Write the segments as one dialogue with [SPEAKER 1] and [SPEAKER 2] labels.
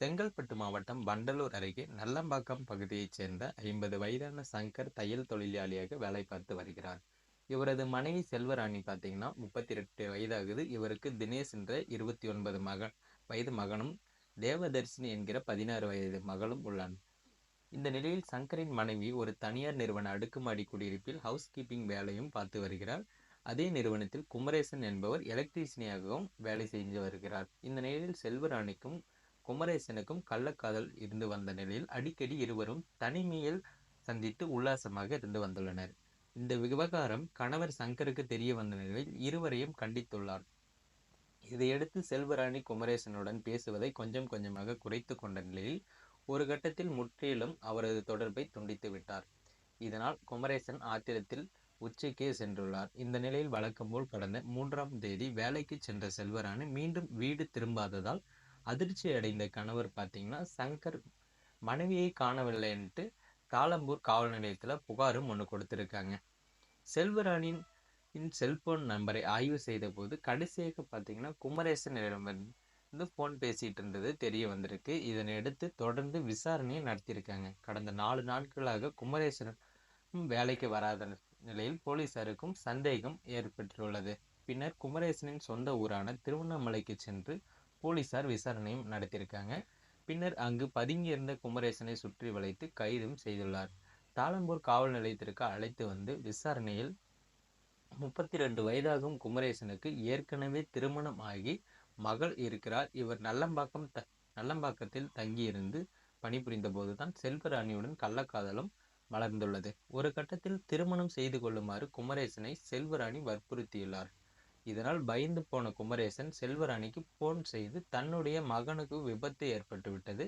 [SPEAKER 1] செங்கல்பட்டு மாவட்டம் வண்டலூர் அருகே நல்லம்பாக்கம் பகுதியைச் சேர்ந்த ஐம்பது வயதான சங்கர் தையல் தொழிலாளியாக வேலை பார்த்து வருகிறார். இவரது மனைவி செல்வராணி பார்த்தீங்கன்னா முப்பத்தி ரெண்டு வயதாகுது. இவருக்கு தினேஷ் என்ற இருபத்தி ஒன்பது மகன் வயது மகனும் தேவதர்ஷினி என்கிற பதினாறு வயது மகளும் உள்ளனர் இந்த நிலையில் சங்கரின் மனைவி ஒரு தனியார் நிறுவன அடுக்குமாடி குடியிருப்பில் ஹவுஸ் கீப்பிங் வேலையும் பார்த்து வருகிறார். அதே நிறுவனத்தில் குமரேசன் என்பவர் எலக்ட்ரீஷியனாகவும் வேலை செஞ்சு வருகிறார். இந்த நிலையில் செல்வராணிக்கும் குமரேசனுக்கும் கள்ளக்காதல் இருந்து வந்த நிலையில் அடிக்கடி இருவரும் தனிமையில் சந்தித்து உல்லாசமாக இருந்து வந்துள்ளனர். இந்த விவகாரம் கணவர் சங்கருக்கு தெரிய வந்த நிலையில் இருவரையும் கண்டித்துள்ளார். இதையடுத்து செல்வராணி குமரேசனுடன் பேசுவதை கொஞ்சம் கொஞ்சமாக குறைத்து கொண்ட நிலையில் ஒரு கட்டத்தில் முற்றிலும் அவரது தொடர்பை துண்டித்து விட்டார். இதனால் குமரேசன் ஆத்திரத்தில் உச்சிக்கே சென்றுள்ளார். இந்த நிலையில் வழக்கம் போல் கடந்த மூன்றாம் தேதி வேலைக்கு சென்ற செல்வராணி மீண்டும் வீடு திரும்பாததால் அதிர்ச்சி அடைந்த கணவர் பார்த்தீங்கன்னா சங்கர் மனைவியை காணவில்லைன்ட்டு காலம்பூர் காவல் நிலையத்தில் புகாரும் ஒன்று கொடுத்துருக்காங்க. செல்வராணியின் செல்போன் நம்பரை ஆய்வு செய்த போது கடைசியாக பார்த்தீங்கன்னா குமரேசனிடம் வந்து ஃபோன் பேசிகிட்டு இருந்தது தெரிய வந்திருக்கு. இதனையடுத்து தொடர்ந்து விசாரணையை நடத்தியிருக்காங்க. கடந்த நாலு நாட்களாக குமரேசனும் வேலைக்கு வராத நிலையில் போலீசாருக்கும் சந்தேகம் ஏற்பட்டுள்ளது. பின்னர் குமரேசனின் சொந்த ஊரான திருவண்ணாமலைக்கு சென்று போலீசார் விசாரணையும் நடத்தியிருக்காங்க. பின்னர் அங்கு பதுங்கியிருந்த குமரேசனை சுற்றி வளைத்து கைதும் செய்துள்ளார். தாளம்பூர் காவல் நிலையத்திற்கு அழைத்து வந்து விசாரணையில் முப்பத்தி ரெண்டு வயதாகும் குமரேசனுக்கு ஏற்கனவே திருமணம் ஆகி மகள் இருக்கிறார். இவர் நல்லம்பாக்கம் த நல்லம்பாக்கத்தில் தங்கியிருந்து பணிபுரிந்த போதுதான் செல்வராணியுடன் கள்ளக்காதலும் வளர்ந்துள்ளது ஒரு கட்டத்தில் திருமணம் செய்து கொள்ளுமாறு குமரேசனை செல்வராணி வற்புறுத்தியுள்ளார். இதனால் பயந்து போன குமரேசன் செல்வராணிக்கு போன் செய்து தன்னுடைய மகனுக்கு விபத்து ஏற்பட்டுவிட்டது.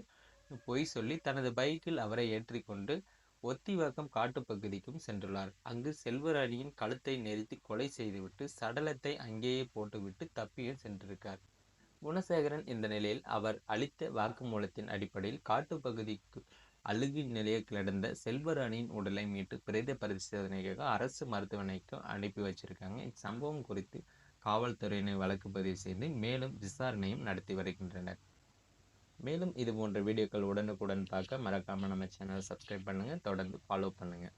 [SPEAKER 1] பொய் சொல்லி தனது பைக்கில் அவரை ஏற்றிக்கொண்டு ஒத்திவாக்கம் காட்டுப்பகுதிக்கும் சென்றுள்ளார். அங்கு செல்வராணியின் கழுத்தை நெரித்து கொலை செய்துவிட்டு சடலத்தை அங்கேயே போட்டுவிட்டு தப்பியும் சென்றிருக்கார். குணசேகரன் இந்த நிலையில் அவர் அளித்த வாக்குமூலத்தின் அடிப்படையில் காட்டுப்பகுதிக்கு அழுகி நிலையில் கிடந்த செல்வராணியின் உடலை மீட்டு பிரேத பரிசோதனைக்காக அரசு மருத்துவமனைக்கு அனுப்பி வச்சிருக்காங்க. இச்சம்பவம் குறித்து காவல்துறையினர் வழக்கு பதிவு செய்து மேலும் விசாரணையும் நடத்தி வருகின்றனர். மேலும் இது போன்ற வீடியோக்கள் உடனுக்குடன் பார்க்க மறக்காமல் நம்ம சேனலை சப்ஸ்கிரைப் பண்ணுங்கள் தொடர்ந்து ஃபாலோ பண்ணுங்கள்